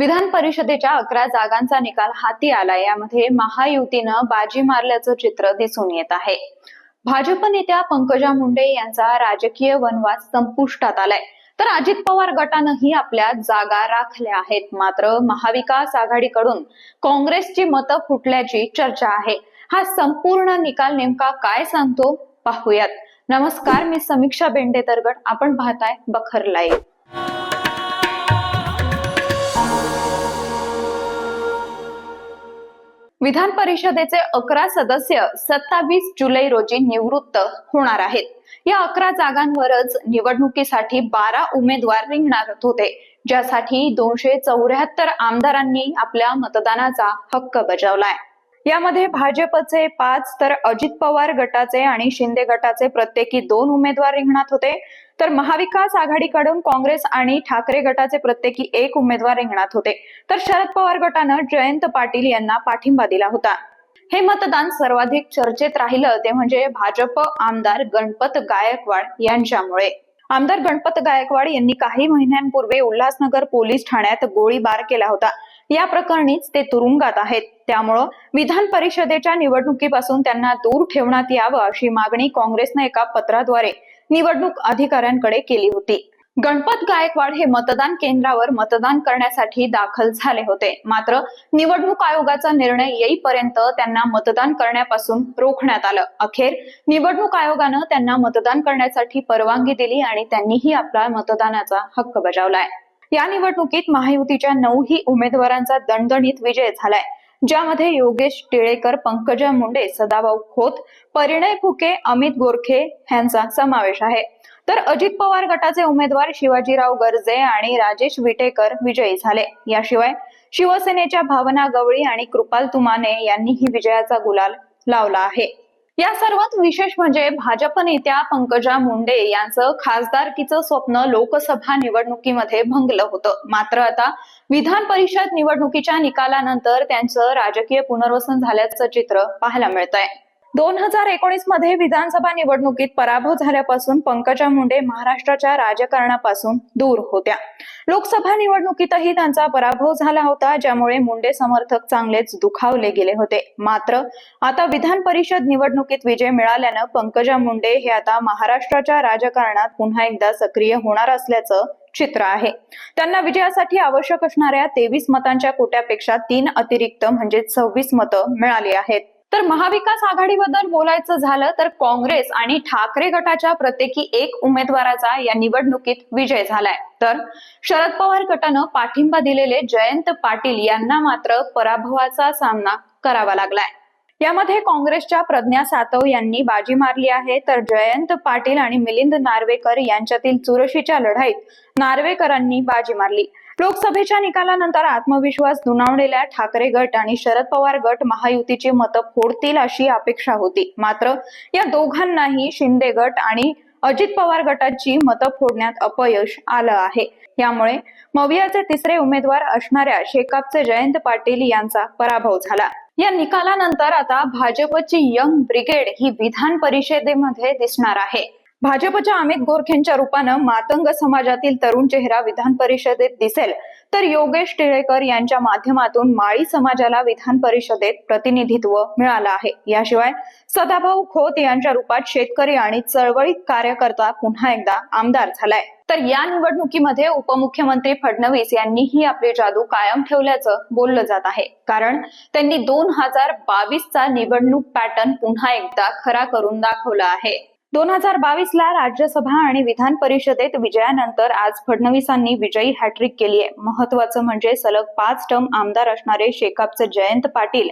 विधान परिषदेच्या अकरा जागांचा निकाल हाती आला. यामध्ये महायुतीनं बाजी मारल्याचं चित्र दिसून येत आहे. भाजप नेत्या पंकजा मुंडे यांचा राजकीय वनवास संपुष्टात आलाय. तर अजित पवार गटानंही आपल्या जागा राखल्या आहेत. मात्र महाविकास आघाडीकडून काँग्रेसची मतं फुटल्याची चर्चा आहे. हा संपूर्ण निकाल नेमका काय सांगतो? पाहूयात. नमस्कार मी समीक्षा बेंडे तरगड आपण पाहताय बखर लाईव्ह. विधान परिषदेचे अकरा सदस्य सत्तावीस जुलै रोजी निवृत्त होणार आहेत. या अकरा जागांवरच निवडणुकीसाठी बारा उमेदवार रिंगणार होते ज्यासाठी दोनशे चौऱ्याहत्तर आमदारांनी आपल्या मतदानाचा हक्क बजावलाय. यामध्ये भाजपचे पाच तर अजित पवार गटाचे आणि शिंदे गटाचे प्रत्येकी दोन उमेदवार रिंगणात होते. तर महाविकास आघाडीकडून काँग्रेस आणि ठाकरे गटाचे प्रत्येकी एक उमेदवार रिंगणात होते. तर शरद पवार गटानं जयंत पाटील यांना पाठिंबा दिला होता. हे मतदान सर्वाधिक चर्चेत राहिलं ते म्हणजे भाजप आमदार गणपत गायकवाड यांच्यामुळे. आमदार गणपत गायकवाड यांनी काही महिन्यांपूर्वी उल्हासनगर पोलीस ठाण्यात गोळीबार केला होता. या प्रकरणीच ते तुरुंगात आहेत. त्यामुळं विधान परिषदेच्या निवडणुकीपासून त्यांना दूर ठेवण्यात यावं अशी मागणी काँग्रेसनं एका पत्राद्वारे निवडणूक अधिकाऱ्यांकडे केली होती. गणपत गायकवाड हे मतदान केंद्रावर मतदान करण्यासाठी दाखल झाले होते. मात्र निवडणूक आयोगाचा निर्णय येईपर्यंत त्यांना मतदान करण्यापासून रोखण्यात आलं. अखेर निवडणूक आयोगानं त्यांना मतदान करण्यासाठी परवानगी दिली आणि त्यांनीही आपला मतदानाचा हक्क बजावलाय. या निवडणुकीत महायुतीच्या नऊही उमेदवारांचा दणदणीत विजय झालाय ज्यामध्ये योगेश टिळेकर पंकजा मुंडे सदाभाऊ खोत परिणय फुके अमित गोरखे यांचा समावेश आहे. तर अजित पवार गटाचे उमेदवार शिवाजीराव गर्जे आणि राजेश विटेकर विजयी झाले. याशिवाय शिवसेनेच्या भावना गवळी आणि कृपाल तुमाने यांनीही विजयाचा गुलाल लावला आहे. या सर्वात विशेष म्हणजे भाजप नेत्या पंकजा मुंडे यांचं खासदारकीचं स्वप्न लोकसभा निवडणुकीमध्ये भंगलं होतं. मात्र आता विधान परिषद निवडणुकीच्या निकालानंतर त्यांचं राजकीय पुनर्वसन झाल्याचं चित्र पाहायला मिळत आहे दोन हजार एकोणीसमध्ये विधानसभा निवडणुकीत पराभव झाल्यापासून पंकजा मुंडे महाराष्ट्राच्या राजकारणापासून दूर होत्या. लोकसभा निवडणुकीतही त्यांचा पराभव झाला होता ज्यामुळे मुंडे समर्थक चांगलेच दुखावले गेले होते. मात्र आता विधान परिषद निवडणुकीत विजय मिळाल्यानं पंकजा मुंडे हे आता महाराष्ट्राच्या राजकारणात पुन्हा एकदा सक्रिय होणार असल्याचं चित्र आहे. त्यांना विजयासाठी आवश्यक असणाऱ्या तेवीस मतांच्या कोट्यापेक्षा तीन अतिरिक्त म्हणजे सव्वीस मतं मिळाली आहेत. तर महाविकास आघाडीबद्दल बोलायचं झालं तर काँग्रेस आणि ठाकरे गटाच्या प्रत्येकी एक उमेदवाराचा या निवडणुकीत विजय झालाय. तर शरद पवार गटानं पाठिंबा दिलेले जयंत पाटील यांना मात्र पराभवाचा सामना करावा लागलाय. यामध्ये काँग्रेसच्या प्रज्ञा सातव यांनी बाजी मारली आहे. तर जयंत पाटील आणि मिलिंद नार्वेकर यांच्यातील चुरशीच्या लढाईत नार्वेकरांनी बाजी मारली. लोकसभेच्या निकालानंतर आत्मविश्वास दुणावलेल्या ठाकरे गट आणि शरद पवार गट महायुतीची मतं फोडतील अशी अपेक्षा होती. मात्र या दोघांनाही शिंदे गट आणि अजित पवार गटाची मतं फोडण्यात अपयश आलं आहे. यामुळे मवियाचे तिसरे उमेदवार असणाऱ्या शेकापचे जयंत पाटील यांचा पराभव झाला. या निकालानंतर आता भाजपची यंग ब्रिगेड ही विधान परिषदेमध्ये दिसणार आहे. भाजपच्या अमित गोरखेंच्या रूपानं मातंग समाजातील तरुण चेहरा विधान परिषदेत दिसेल. तर योगेश टिळेकर यांच्या माध्यमातून माळी समाजाला विधान परिषदेत प्रतिनिधित्व मिळालं आहे. याशिवाय सदाभाऊ खोत यांच्या रूपात शेतकरी आणि चळवळीत कार्यकर्ता पुन्हा एकदा आमदार झालाय. तर या निवडणुकीमध्ये उपमुख्यमंत्री फडणवीस यांनीही आपली जादू कायम ठेवल्याचं बोललं जात आहे. कारण त्यांनी दोन हजार बावीसचा निवडणूक पॅटर्न पुन्हा एकदा खरा करून दाखवला आहे. दोन हजार बावीस ला राज्यसभा आणि विधान परिषदेत विजयानंतर आज फडणवीसांनी विजयी हॅट्रिक केली आहे. महत्वाचं म्हणजे सलग पाच टर्म आमदार असणारे शेकापचे जयंत पाटील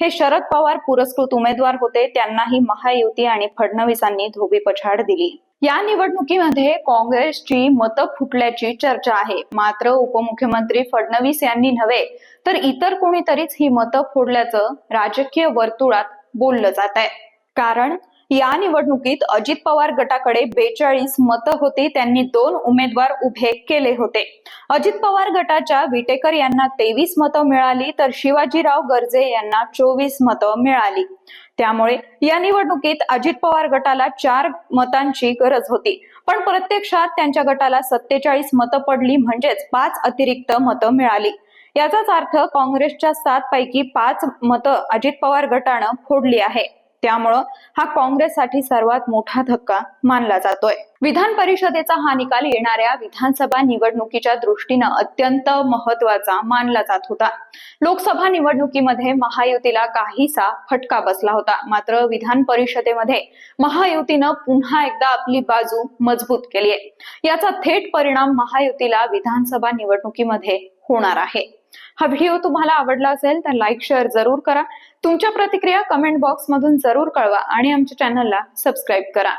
हे शरद पवार पुरस्कृत उमेदवार होते. त्यांनाही महायुती आणि फडणवीसांनी धोबी पछाड दिली. या निवडणुकीमध्ये काँग्रेसची मतं फुटल्याची चर्चा आहे. मात्र उपमुख्यमंत्री फडणवीस यांनी नव्हे तर इतर कोणीतरीच ही मतं फोडल्याचं राजकीय वर्तुळात बोललं जात आहे कारण या निवडणुकीत अजित पवार गटाकडे बेचाळीस मतं होती. त्यांनी दोन उमेदवार उभे केले होते. अजित पवार गटाच्या विटेकर यांना तेवीस मतं मिळाली तर शिवाजीराव गर्जे यांना चोवीस मतं मिळाली. त्यामुळे या निवडणुकीत अजित पवार गटाला चार मतांची गरज होती. पण प्रत्यक्षात त्यांच्या गटाला सत्तेचाळीस मतं पडली म्हणजेच पाच अतिरिक्त मतं मिळाली. याचाच अर्थ काँग्रेसच्या सात पैकी पाच मतं अजित पवार गटानं फोडली आहे. त्यामुळं हा काँग्रेससाठी सर्वात मोठा धक्का मानला जातोय. विधान परिषदेचा हा निकाल येणाऱ्या विधानसभा निवडणुकीच्या दृष्टीनं अत्यंत महत्त्वाचा मानला जात होता. लोकसभा निवडणुकीमध्ये महायुतीला काहीसा फटका बसला होता. मात्र विधान परिषदेमध्ये महायुतीनं पुन्हा एकदा आपली बाजू मजबूत केली आहे याचा थेट परिणाम महायुतीला विधानसभा निवडणुकीमध्ये होणार आहे. हा व्हिडिओ तुम्हाला आवडला असेल तर लाईक शेअर जरूर करा. तुमच्या प्रतिक्रिया कमेंट बॉक्स मधून जरूर कळवा आणि आमच्या चॅनलला सबस्क्राईब करा.